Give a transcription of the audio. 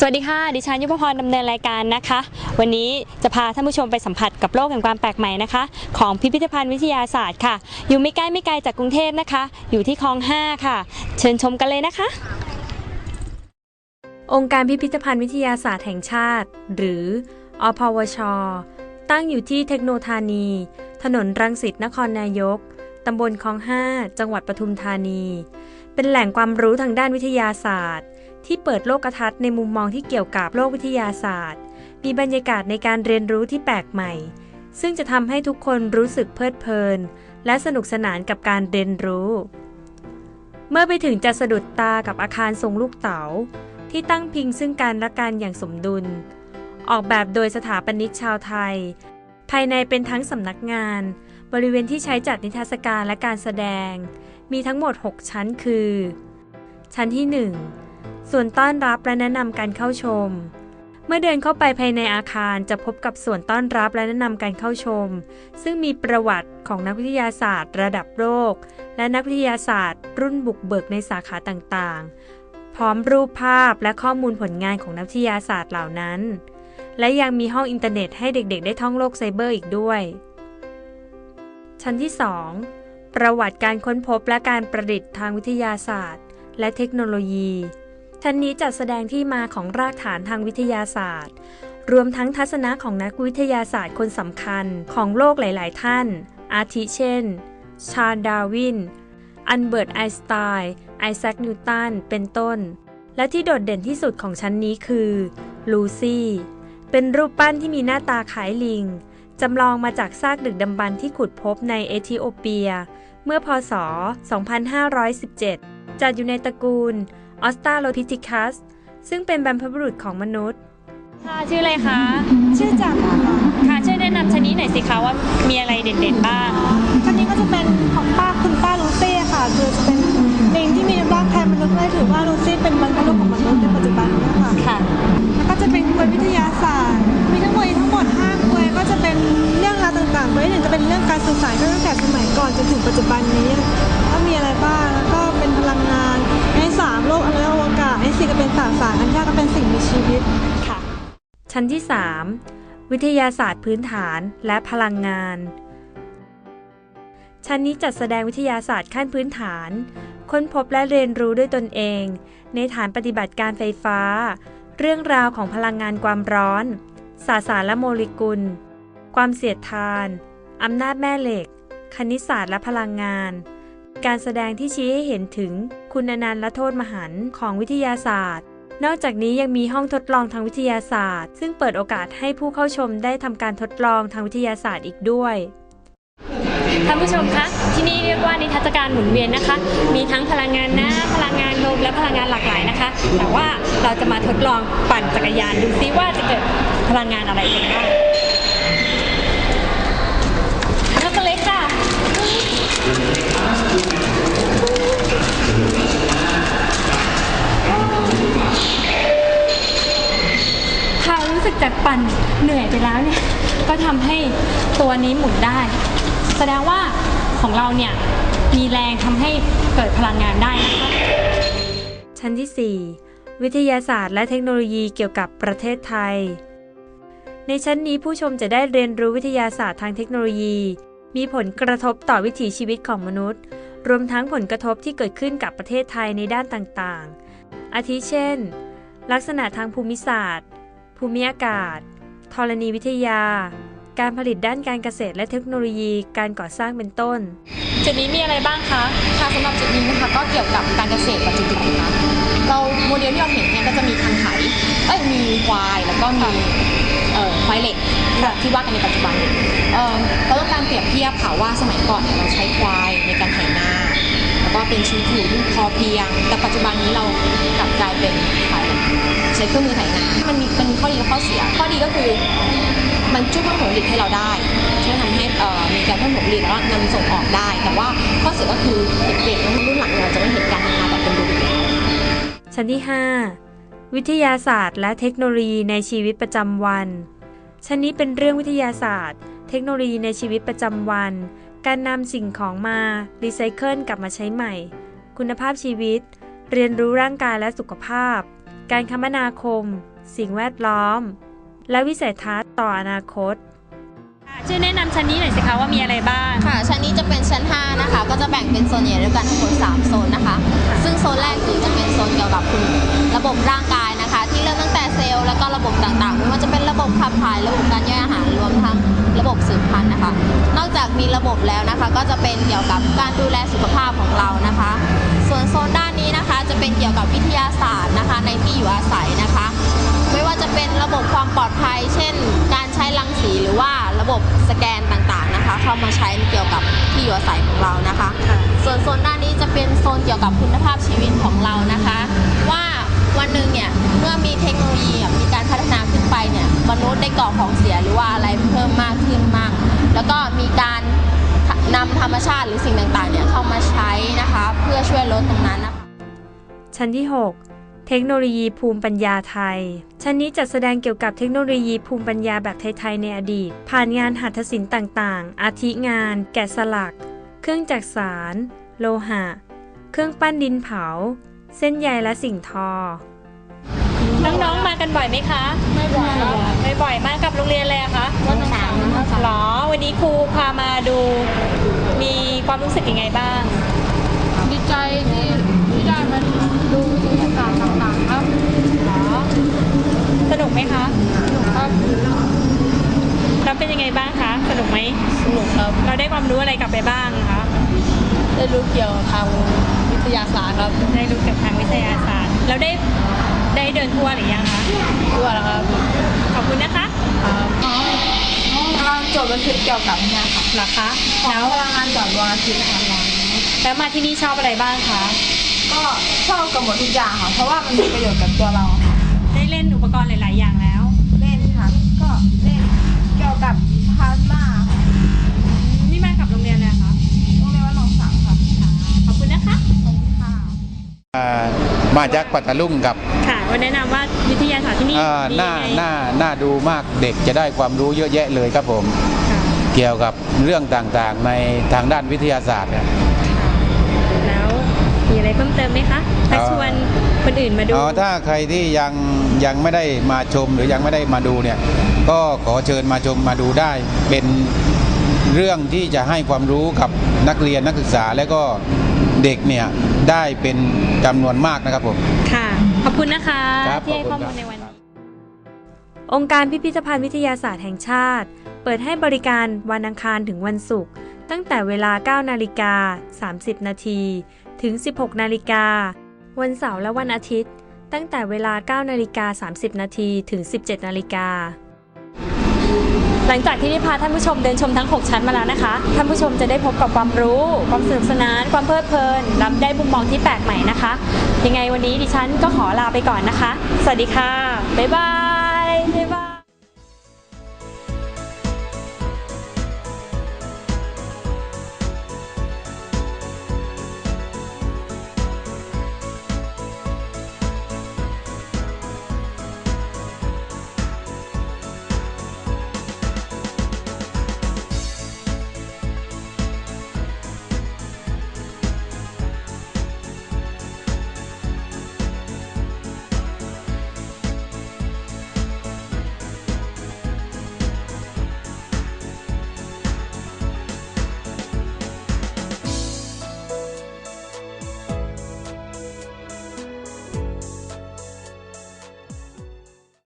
สวัสดีค่ะ ดิฉันยุพพรดำเนินรายการนะคะ วันนี้จะพาท่านผู้ชมไปสัมผัสกับโลกแห่งความแปลกใหม่นะคะ ของพิพิธภัณฑ์วิทยาศาสตร์ค่ะ อยู่ไม่ใกล้ไม่ไกลจากกรุงเทพนะคะ อยู่ที่คลอง 5 ค่ะ เชิญชมกันเลยนะคะ องค์การพิพิธภัณฑ์วิทยาศาสตร์แห่งชาติ หรืออพวช ตั้งอยู่ที่เทคโนธานี ถนนรังสิตนครนายกตำบลคลอง 5 จังหวัดปทุมธานี เป็นแหล่งความรู้ทางด้านวิทยาศาสตร์ ที่เปิดโลกทัศน์ในมุมมองที่เกี่ยวกับโลกวิทยาศาสตร์ มีบรรยากาศในการเรียนรู้ที่แปลกใหม่ ซึ่งจะทำให้ทุกคนรู้สึกเพลิดเพลิน และสนุกสนานกับการเรียนรู้ เมื่อไปถึงจะสะดุดตากับอาคารทรงลูกเต๋า ที่ตั้งพิงซึ่งกันและกันอย่างสมดุล ออกแบบโดยสถาปนิกชาวไทย ภายในเป็นทั้งสำนักงาน บริเวณที่ใช้จัดนิทรรศการและการแสดง มีทั้งหมด 6 ชั้นคือ ชั้นที่ 1 ส่วนต้อนรับและแนะนำการเข้าชม เมื่อเดินเข้าไปภายในอาคารจะพบกับส่วนต้อนรับและแนะนำการเข้าชม ซึ่งมีประวัติของนักวิทยาศาสตร์ ระดับโลกและนักวิทยาศาสตร์ รุ่นบุกเบิกในสาขาต่างๆ พร้อมรูปภาพและข้อมูลผลงานของนักวิทยาศาสตร์เหล่านั้น และยังมีห้องอินเทอร์เน็ตให้เด็กๆ ได้ท่องโลกไซเบอร์อีกด้วย ชั้นที่ 2 ประวัติการค้นพบและการประดิษฐ์ทางวิทยาศาสตร์ และเทคโนโลยี ชั้นนี้จัดแสดงที่มาของรากฐานทางวิทยาศาสตร์ รวมทั้งทัศนะของนักวิทยาศาสตร์คนสำคัญของโลกหลาย ๆ ท่าน อาทิเช่น ชาร์ดาวิน อันเบิร์ตไอน์สไตน์ไอแซคนิวตัน เป็นต้น และที่โดดเด่นที่สุดของชั้นนี้คือ ลูซี่ เป็นรูปปั้นที่มีหน้าตาคล้ายลิง จำลองมาจากซากดึกดำบรรที่ขุดพบในเอธิโอเปีย เมื่อพศ 2517 จัดอยู่ในตระกูล ออสตาโลพิทิคัส ซึ่งเป็นบรรพบุรุษของมนุษย์ ค่ะชื่ออะไรคะ ชื่อจักรค่ะค่ะช่วยแนะนำชนิดหน่อยสิคะว่ามีอะไรเด่นๆบ้างอันนี้ก็จะเป็นของป้าคุณป้าลูซี่ค่ะ คือจะเป็นลิงที่มีรูปร่างคล้ายมนุษย์เลยถือว่าลูซี่เป็นบรรพบุรุษของมนุษย์ในปัจจุบันนี้ค่ะ ค่ะ แล้วก็จะเป็นกลวยวิทยาศาสตร์ มีทั้งหมดทั้งหมด5กลวยก็จะเป็นเรื่องราวต่างๆกลวยที่หนึ่งจะเป็นเรื่องการสื่อสารตั้งแต่สมัยก่อนจนถึงปัจจุบันนี้ว่ามีอะไรบ้าง สี่งก็เป็นสารสาร อันที่ห้าก็เป็นสิ่งมีชีวิตค่ะ ชั้นที่ 3 วิทยาศาสตร์พื้นฐานและพลังงาน ชั้นนี้จัดแสดงวิทยาศาสตร์ขั้นพื้นฐาน ค้นพบและเรียนรู้ด้วยตนเอง ในฐานปฏิบัติการไฟฟ้า เรื่องราวของพลังงานความร้อนสสารและโมเลกุล ความเสียดทานอำนาจแม่เหล็ก คณิตศาสตร์และพลังงาน การแสดงที่ชี้ให้เห็นถึงคุณนันและโทษมหันต์ของวิทยาศาสตร์ นอกจากนี้ยังมีห้องทดลองทางวิทยาศาสตร์ ซึ่งเปิดโอกาสให้ผู้เข้าชมได้ทำการทดลองทางวิทยาศาสตร์อีกด้วยท่านผู้ชมคะที่นี่เรียกว่านิทรรศการหมุนเวียนนะคะ มีทั้งพลังงานน้ำพลังงานลมและพลังงานหลากหลายนะคะ แต่ว่าเราจะมาทดลองปั่นจักรยานดูซิว่าจะเกิดพลังงานอะไรขึ้นบ้าง ถ้ารู้สึกจากปั่นเหนื่อยไปแล้วเนี่ย ก็ทำให้ตัวนี้หมุนได้ แสดงว่าของเราเนี่ยมีแรงทำให้เกิดพลังงานได้นะคะชั้นที่ 4 วิทยาศาสตร์และเทคโนโลยีเกี่ยวกับประเทศไทย ในชั้นนี้ผู้ชมจะได้เรียนรู้วิทยาศาสตร์ทางเทคโนโลยี มีผลกระทบต่อวิถีชีวิตของมนุษย์ รวมทั้งผลกระทบที่เกิดขึ้นกับประเทศไทยในด้านต่างๆ อาทิเช่น ลักษณะทางภูมิศาสตร์ ภูมิอากาศ ธรณีวิทยา การผลิตด้านการเกษตรและเทคโนโลยีการก่อสร้างเป็นต้น จุดนี้มีอะไรบ้างคะค่ะสำหรับจุดนี้นะคะก็เกี่ยวกับการเกษตรปัจจุบันนะคะเราโมเดลที่เราเห็นเนี่ยก็จะมีคันไถเอ้ยมีควายแล้วก็มีเอ่อควายเหล็กที่ว่ากันในปัจจุบันเอ่อเราต้องการเปรียบเทียบค่ะว่าสมัยก่อนเนี่ยเราใช้ควายในการไถนาแล้ วก็เป็นชีวิตอยู่พอเพียง แต่ปัจจุบันนี้เรากลับกลายเป็นไถใช้เครื่องมือไถนามันมีมันมีข้อดีและข้อเสีย ข้อดีก็คือมันช่วยเพิ่มผลผลิตให้เราได้ช่วยทำให้มีการเพิ่มผลผลิตแล้วนำส่งออกได้ แต่ว่าข้อเสียก็คือเด็กๆรุ่นหลังเนี่ยเราจะไม่เห็นการทำงานแบบเป็นรูปแบบชั้นที่ 5 วิทยาศาสตร์และเทคโนโลยีในชีวิตประจำวันชั้นนี้เป็นเรื่องวิทยาศาสตร์ เทคโนโลยีในชีวิตประจำวัน การนำสิ่งของมารีไซเคิลกลับมาใช้ใหม่ คุณภาพชีวิต เรียนรู้ร่างกายและสุขภาพ การคมนาคม สิ่งแวดล้อม และวิสัยทัศน์ต่ออนาคตช่วยแนะนำชั้นนี้หน่อยสิคะว่ามีอะไรบ้างค่ะชั้นนี้จะเป็นชั้น 5 นะคะ ก็จะแบ่งเป็นโซนใหญ่ด้วยกันทั้งหมด 3 โซนนะคะ ซึ่งโซนแรกคือจะเป็นโซนเกี่ยวกับคุณระบบร่างกายนะคะ ที่เริ่มตั้งแต่เซลล์แล้วก็ระบบต่างๆ ไม่ว่าจะเป็นระบบขับถ่ายระบบการย่อยอาหารรวมทั้ง ระบบสืบพันธุ์นะคะ นอกจากมีระบบแล้วนะคะ ก็จะเป็นเกี่ยวกับการดูแลสุขภาพของเรานะคะ ส่วนโซนด้านนี้นะคะ จะเป็นเกี่ยวกับวิทยาศาสตร์นะคะ ในที่อยู่อาศัยนะคะ ไม่ว่าจะเป็นระบบความปลอดภัย เช่น การใช้รังสีหรือว่าระบบสแกนต่างๆนะคะ เข้ามาใช้เกี่ยวกับที่อยู่อาศัยของเรานะคะ ส่วนโซนด้านนี้จะเป็นโซนเกี่ยวกับคุณภาพชีวิตของเรานะคะ ว่าวันหนึ่งเนี่ยเมื่อมีเทคโนโลยีมีการพัฒนาขึ้นไปเนี่ยมนุษย์ได้ก่อของเสียหรือว่าอะไรเพิ่มมาก ชั้นที่ 6 เทคโนโลยีภูมิปัญญาไทย ชั้นนี้จัดแสดงเกี่ยวกับเทคโนโลยีภูมิปัญญาแบบไทย ๆ ในอดีต ผ่านงานหัตถศิลป์ต่างๆ อาทิงาน แกะสลัก เครื่องจักสานโลหะ เครื่องปั้นดินเผา เส้นใยและสิ่งทอ น้องๆ มากันบ่อยไหมคะ ไม่บ่อยไม่บ่อยมากกับโรงเรียนเลยอะคะวันสามวันสามหรอ วันนี้ครูพามาดู มีความรู้สึกยังไงบ้าง ไหมคะครับแล้วเป็นยังไงบ้างคะ สนุกไหม สนุกครับ เราได้ความรู้อะไรกลับไปบ้างคะ ได้รู้เกี่ยวกับทางวิทยาศาสตร์ครับได้รู้เกี่ยวกับทางวิทยาศาสตร์ แล้วได้ได้เดินทัวร์หรือยังคะด้วยนะครับขอบคุณนะคะกำลังจดบันทึกเกี่ยวกับเนี่ยค่ะเหรอคะแล้วพลังงานจากดวงอาทิตย์ค่ะแล้วมาที่นี่ชอบอะไรบ้างคะ ก็ชอบกับหมดทุกอย่างค่ะ เพราะว่ามันมีประโยชน์กับตัวเราค่ะ ได้เล่นอุปกรณ์หลาย ๆ อย่างแล้ว เล่นค่ะก็เล่นเกี่ยวกับพลาสมาค่ะนี่มากับโรงเรียนเลยเหรอคะโรงเรียนวัดหนองสังค่ะขอบคุณนะคะ ขอบคุณค่ะอ่ามาจากปัตตาลุงกับค่ะวันแนะนำว่าวิทยาศาสตร์ที่นี่อ่าดีน่ายังไงน่าน่าดูมากเด็กจะได้ความรู้เยอะแยะเลยครับผม ค่ะเกี่ยวกับเรื่องต่างๆในทางด้านวิทยาศาสตร์ครับ แล้วมีอะไรเพิ่มเติมไหมคะถ้าเอ่อชวนคนอื่นมาดู อ๋อถ้าใครที่ยัง ยังไม่ได้มาชมหรือยังไม่ได้มาดูเนี่ยก็ขอเชิญมาชมมาดูได้ เป็นเรื่องที่จะให้ความรู้กับนักเรียนนักศึกษาและก็เด็กเนี่ยได้เป็นจำนวนมากนะครับผมค่ะ ขอบคุณนะคะครับที่ให้ขข้ออบคุณมูลครับในวันนี้องค์การพิพิธภัณฑ์วิทยาศาสตร์แห่งชาติ เปิดให้บริการวันอังคารถึงวันศุกร์ตั้งแต่เวลา 9 นาฬิกา 30 นาที ถึง 16 นาฬิกา วันเสาร์และวันอาทิตย์ ตั้งแต่เวลา 9 นาฬิกา 30 นาทีถึง 17 นาฬิกา หลังจากที่ได้พาท่านผู้ชมเดินชมทั้ง 6 ชั้นมาแล้วนะคะ ท่านผู้ชมจะได้พบกับความรู้ ความสนุกสนาน ความเพลิดเพลินรับได้มุมมองที่แปลกใหม่นะคะ ยังไงวันนี้ดิฉันก็ขอลาไปก่อนนะคะ สวัสดีค่ะ บ๊ายบาย